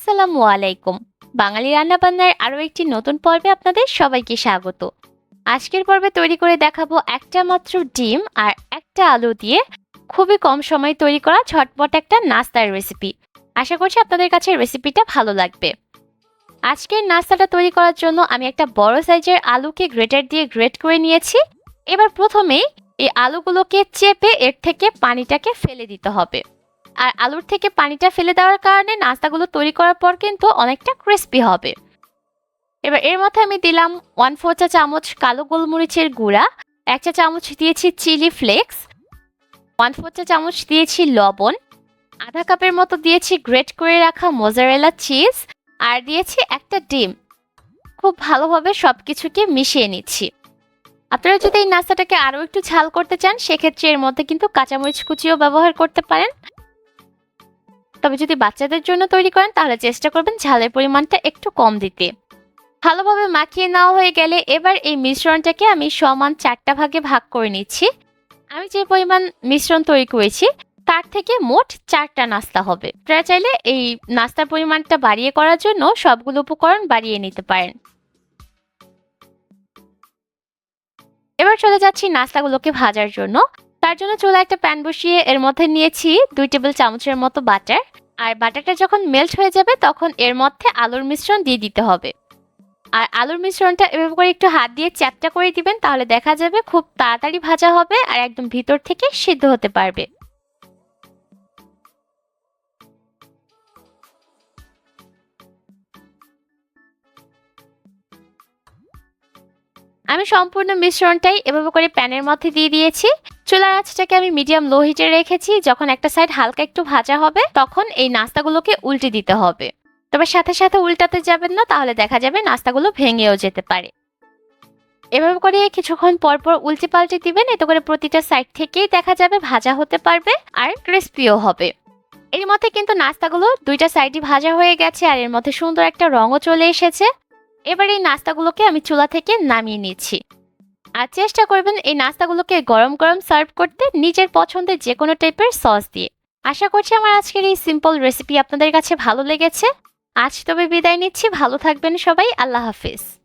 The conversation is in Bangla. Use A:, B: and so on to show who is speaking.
A: আসসালামু আলাইকুম। বাঙালি রান্নাবান্নার আরও একটি নতুন পর্বে আপনাদের সবাইকে স্বাগত। আজকের পর্বে তৈরি করে দেখাবো একটা মাত্র ডিম আর একটা আলু দিয়ে খুবই কম সময়ে তৈরি করা ঝটপট একটা নাস্তার রেসিপি আশা করছি আপনাদের কাছে রেসিপিটা ভালো লাগবে। আজকের নাস্তাটা তৈরি করার জন্য আমি একটা বড় সাইজের আলুকে গ্রেটার দিয়ে গ্রেট করে নিয়েছি। এবার প্রথমেই এই আলুগুলোকে চেপে এর থেকে পানিটাকে ফেলে দিতে হবে। আর আলুর থেকে পানিটা ফেলে দেওয়ার কারণে নাস্তাগুলো তৈরি করার পর কিন্তু অনেকটা ক্রিস্পি হবে। এবার এর মধ্যে আমি দিলাম ওয়ান ফোর চা চামচ কালো গোলমরিচের গুঁড়া, এক চা চামচ দিয়েছি চিলি ফ্লেক্স ওয়ান ফোর চা চামচ দিয়েছি লবণ, আধা কাপের মতো দিয়েছি গ্রেট করে রাখা মোজারেলা চিজ আর দিয়েছি একটা ডিম। খুব ভালোভাবে সব কিছুকে মিশিয়ে নিচ্ছি। আপনারা যদি এই নাস্তাটাকে আরও একটু ঝাল করতে চান, সেক্ষেত্রে এর মধ্যে কিন্তু কাঁচামরিচ কুচিও ব্যবহার করতে পারেন। তবে যদি বাচ্চাদের জন্য তৈরি করেন, তাহলে চেষ্টা করবেন ঝালের পরিমাণটা একটু কম দিতে। ভালোভাবে মাখিয়ে নেওয়া হয়ে গেলে এবার এই মিশ্রণটাকে আমি সমান চারটা ভাগে ভাগ করে নিচ্ছি। আমি যে পরিমাণ মিশ্রণ তৈরি করেছি, তার থেকে মোট চারটা নাস্তা হবে। আপনারা চাইলে এই নাস্তার পরিমাণটা বাড়িয়ে করার জন্য সবগুলো উপকরণ বাড়িয়ে নিতে পারেন। এবার চলে যাচ্ছি নাস্তাগুলোকে ভাজার জন্য। তার জন্য চুলা একটা প্যান বসিয়ে এর মধ্যে নিয়েছি দুই টেবিল চামচের মতো বাটার। আর বাটারটা যখন মেল্ট হয়ে যাবে, তখন এর মধ্যে আলুর মিশ্রণ দিয়ে দিতে হবে। আর আলুর মিশ্রণটা এভাবে করে একটু হাত দিয়ে চ্যাপটা করে দিবেন, তাহলে দেখা যাবে খুব তাড়াতাড়ি ভাজা হবে আর একদম ভিতর থেকে সিদ্ধ হতে পারবে। আমি সম্পূর্ণ মিশ্রণটাই এভাবে করে প্যানের মধ্যে দিয়ে দিয়েছি। চুলার আঁচটাকে আমি মিডিয়াম লো হিটে রেখেছি। যখন একটা সাইড হালকা একটু ভাজা হবে, তখন এই নাস্তাগুলোকে উল্টে দিতে হবে। তবে সাথে সাথে উল্টাতে যাবেন না, তাহলে দেখা যাবে নাস্তাগুলো ভেঙেও যেতে পারে। এভাবে করে কিছুক্ষণ পর পর উল্টে পাল্টে দিবেন। এতে করে প্রতিটা সাইড থেকেই দেখা যাবে ভাজা হতে পারবে আর ক্রিস্পিও হবে। এর মধ্যে কিন্তু নাস্তাগুলো দুইটা সাইডই ভাজা হয়ে গেছে, আর এর মধ্যে সুন্দর একটা রঙও চলে এসেছে। এবার এই নাস্তাগুলোকে আমি চুলা থেকে নামিয়ে নিচ্ছি। আর চেষ্টা করবেন এই নাস্তাগুলোকে গরম গরম সার্ভ করতে নিজের পছন্দের যে কোনো টাইপের সস দিয়ে। আশা করছি আমার আজকের এই সিম্পল রেসিপি আপনাদের কাছে ভালো লেগেছে। আজ তবে বিদায় নিচ্ছি, ভালো থাকবেন সবাই, আল্লাহ হাফিজ।